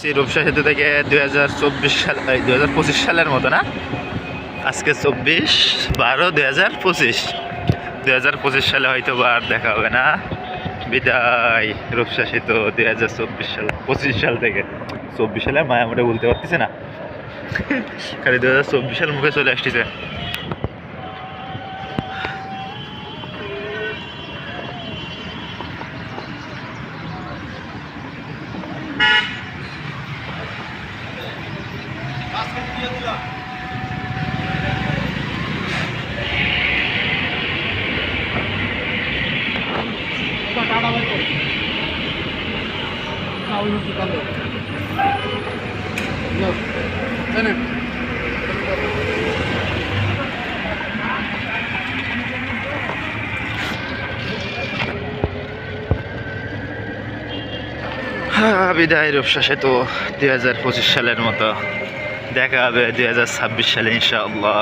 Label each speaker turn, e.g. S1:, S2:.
S1: সেই রূপসা সেতু থেকে দুই হাজার চব্বিশ সাল দুই হাজার পঁচিশ সালের মতো না? আজকে চব্বিশ বারো দুই হাজার পঁচিশ। দুই হাজার পঁচিশ সালে হয়তো আর দেখা হবে না। বিদায়, রূপসা সেতু দুই হাজার চব্বিশ সাল পঁচিশ সাল থেকে। চব্বিশ সালে মায়া মোটে বলতে পারতেছে না। খালি দু হাজার চব্বিশ সাল মুখে চলে আসতেছে। বিদায় রূপসা সেতু দুই সালের মতো। দেখা হবে দুই হাজার ছাব্বিশ সালে ইনশাআল্লাহ।